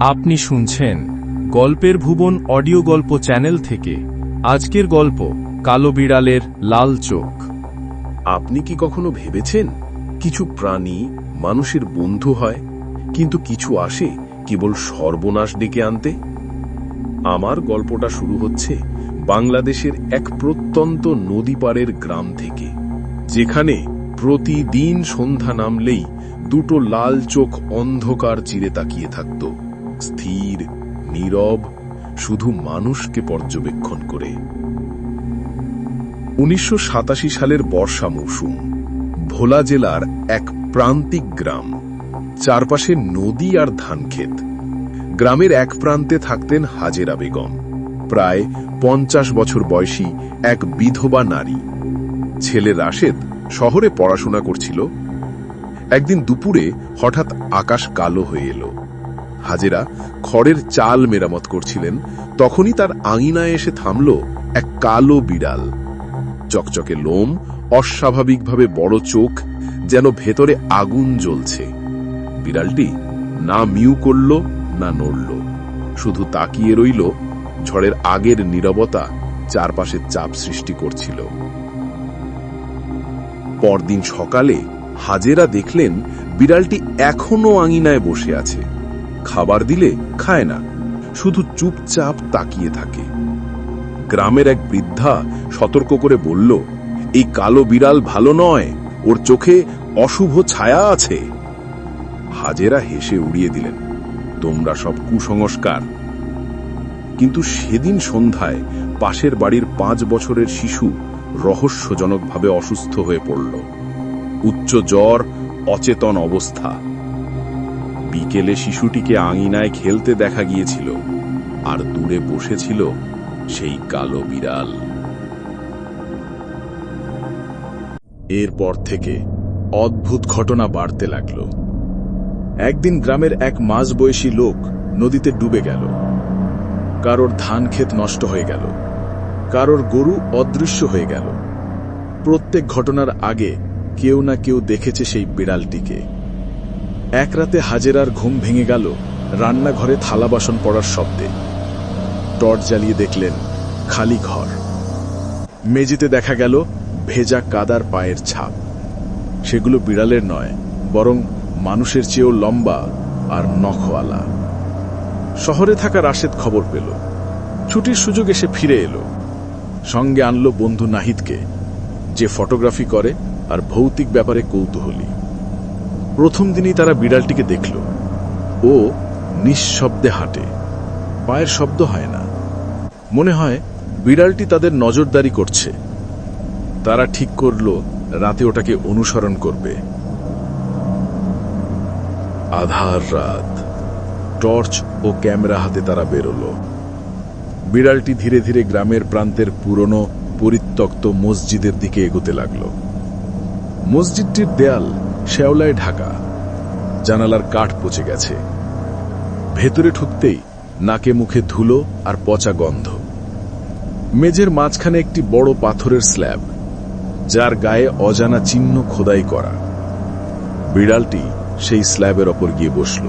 আপনি শুনছেন গল্পের ভুবন অডিও গল্প চ্যানেল থেকে। আজকের গল্প, কালো বিড়ালের লাল চোখ। আপনি কি কখনো ভেবেছেন কিছু প্রাণী মানুষের বন্ধু হয়, কিন্তু কিছু আসে কেবল সর্বনাশ ডেকে আনতে? আমার গল্পটা শুরু হচ্ছে বাংলাদেশের এক প্রত্যন্ত নদী পাড়ের গ্রাম থেকে, যেখানে প্রতিদিন সন্ধ্যা নামলেই দুটো লাল চোখ অন্ধকার চিরে তাকিয়ে থাকত, স্থির, নীরব, শুধু মানুষকে পর্যবেক্ষণ করে। উনিশশো সাতাশি সালের বর্ষা মৌসুম, ভোলা জেলার এক প্রান্তিক গ্রাম, চারপাশে নদী আর ধানক্ষেত। গ্রামের এক প্রান্তে থাকতেন হাজেরা বেগম, প্রায় পঞ্চাশ বছর বয়সী এক বিধবা নারী। ছেলে রাশেদ শহরে পড়াশোনা করছিল একদিন দুপুরে হঠাৎ আকাশ কালো হয়ে এলো। হাজেরা খড়ের চাল মেরামত করছিলেন, তখনই তার আঙিনায় এসে থামল এক কালো বিড়াল। চকচকে লোম, অস্বাভাবিকভাবে বড় চোখ, যেন ভেতরে আগুন জ্বলছে। বিড়ালটি না মিউ করল, না নড়ল। শুধু তাকিয়ে রইল, ঝড়ের আগের নীরবতা চারপাশে চাপ সৃষ্টি করছিল। পরদিন সকালে হাজেরা দেখলেন বিড়ালটি এখনও আঙিনায় বসে আছে। খাবার দিলে খায় না, শুধু চুপচাপ তাকিয়ে থাকে। গ্রামের এক বৃদ্ধা সতর্ক করে বলল, এই কালো বিড়াল ভালো নয়, ওর চোখে অশুভ ছায়া আছে। হাজেরা হেসে উড়িয়ে দিলেন, তোমরা সব কুসংস্কার। কিন্তু সেদিন সন্ধ্যায় পাশের বাড়ির পাঁচ বছরের শিশু রহস্যজনকভাবে অসুস্থ হয়ে পড়ল। উচ্চ জ্বর, অচেতন অবস্থা। বিকেলে শিশুটিকে আঙিনায় খেলতে দেখা গিয়েছিল, আর দূরে বসেছিল সেই কালো বিড়াল। এরপর থেকে অদ্ভুত ঘটনা বাড়তে লাগল। একদিন গ্রামের এক মাঝবয়সী লোক নদীতে ডুবে গেল। কারোর ধান ক্ষেত নষ্ট হয়ে গেল। কারোর গরু অদৃশ্য হয়ে গেল। প্রত্যেক ঘটনার আগে কেউ না কেউ দেখেছে সেই বিড়ালটিকে। এক রাতে হাজেরার ঘুম ভেঙে গেল, রান্নাঘরে থালা বাসন পড়ার শব্দে। টর্চ জ্বালিয়ে দেখলেন, খালি ঘর। মেঝেতে দেখা গেল ভেজা কাদার পায়ের ছাপ। সেগুলো বিড়ালের নয়, বরং মানুষের চেয়েও লম্বা আর নখওয়ালা। শহরে থাকা রাশেদ খবর পেল। ছুটির সুযোগ এসে ফিরে এলো। সঙ্গে আনলো বন্ধু নাহিদকে, যে ফটোগ্রাফি করে আর ভৌতিক ব্যাপারে কৌতূহলী। প্রথম দিনই তারা বিড়ালটিকে দেখল। ও নিঃশব্দে হাঁটে। পায়ের শব্দ হয় না। মনে হয় বিড়ালটি তাদের নজরদারি করছে। তারা ঠিক করল, রাতে ওটাকে অনুসরণ করবে। আধার রাত। টর্চ ও ক্যামেরা হাতে তারা বেরোল। বিড়ালটি ধীরে ধীরে গ্রামের প্রান্তের পুরনো, পরিত্যক্ত মসজিদের দিকে এগোতে লাগল। মসজিদটির দেয়াল শ্যাওলায় ঢাকা। জানালার কাঠ পচে গেছে। ভেতরে ঢুকতেই নাকে মুখে ধুলো আর পচা গন্ধ। মেঝের মাঝখানে একটি বড় পাথরের স্ল্যাব, যার গায়ে অজানা চিহ্ন খোদাই করা। বিড়ালটি সেই স্ল্যাবের ওপর গিয়ে বসল।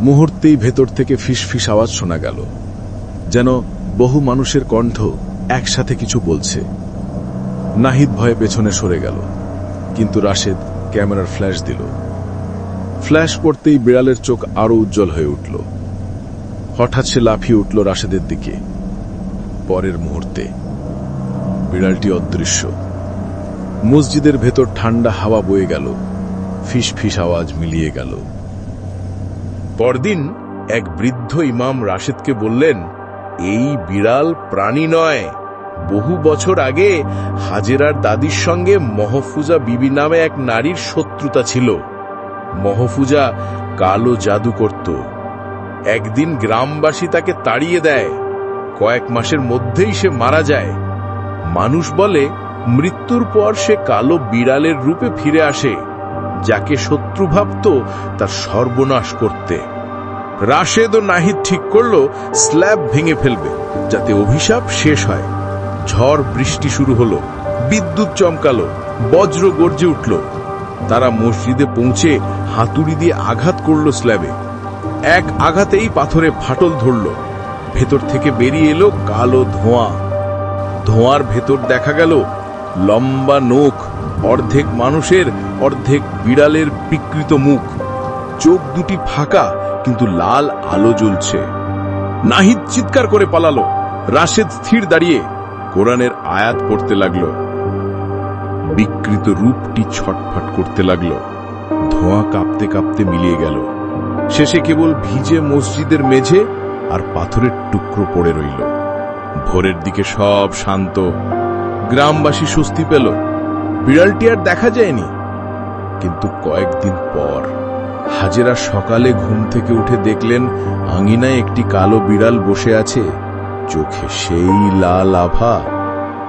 মুহূর্তেই ভেতর থেকে ফিসফিস আওয়াজ শোনা গেল, যেন বহু মানুষের কণ্ঠ একসাথে কিছু বলছে। নাহিদ ভয়ে পেছনে সরে গেল। কিন্তু রাশেদ ক্যামেরার ফ্ল্যাশ দিল। ফ্ল্যাশ পড়তেই বিড়ালের চোখ আরও উজ্জ্বল হয়ে উঠল। হঠাৎ সে লাফিয়ে উঠল রাশেদের দিকে। পরের মুহূর্তে বিড়ালটি অদৃশ্য। মসজিদের ভেতর ঠান্ডা হাওয়া বয়ে গেল। ফিস ফিস আওয়াজ মিলিয়ে গেল। পরদিন এক বৃদ্ধ ইমাম রাশেদকে বললেন, এই বিড়াল প্রাণী নয়। বহু বছর আগে হাজেরার দাদির সঙ্গে মহফুজা বিবি নামে এক নারীর শত্রুতা ছিল। মহফুজা কালো জাদু করত। একদিন গ্রামবাসী তাকে তাড়িয়ে দেয়। কয়েক মাসের মধ্যেই সে মারা যায়। মানুষ বলে, মৃত্যুর পর সে কালো বিড়ালের রূপে ফিরে আসে, যাকে শত্রু ভাবত তার সর্বনাশ করতে। রাশেদ ও নাহিদ ঠিক করল, স্ল্যাব ভেঙে ফেলবে, যাতে অভিশাপ শেষ হয়। ঝড় বৃষ্টি শুরু হলো। বিদ্যুৎ চমকালো, বজ্র গর্জে উঠল। তারা মসজিদে পৌঁছে হাতুড়ি দিয়ে আঘাত করল স্ল্যাবে। এক আঘাতেই পাথরে ফাটল ধরল। ভেতর থেকে বেরিয়ে এলো কালো ধোঁয়া। ধোঁয়ার ভেতর দেখা গেল লম্বা নোখ, অর্ধেক মানুষের, অর্ধেক বিড়ালের বিকৃত মুখ। চোখ দুটি ফাঁকা, কিন্তু লাল আলো জ্বলছে। নাহিদ চিৎকার করে পালালো। রাশেদ স্থির দাঁড়িয়ে কোরআনের আয়াত পড়তে লাগল। বিকৃত রূপটি ছটফট করতে লাগল। ধোঁয়া কাঁপতে কাঁপতে মিলিয়ে গেল। শেষে কেবল ভিজে মসজিদের মেঝে আর পাথরের টুকরো পড়ে রইল। ভোরের দিকে সব শান্ত। গ্রামবাসী স্বস্তি পেল। বিড়ালটি আর দেখা যায়নি। কিন্তু কয়েকদিন পর হাজেরা সকালে ঘুম থেকে উঠে দেখলেন আঙিনায় একটি কালো বিড়াল বসে আছে। চোখে সেই লাল আভা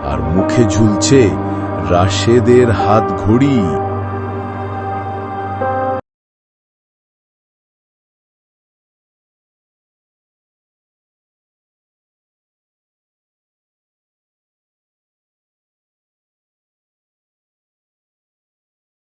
আর মুখে ঝুলছে রাশেদের হাত ঘড়ি।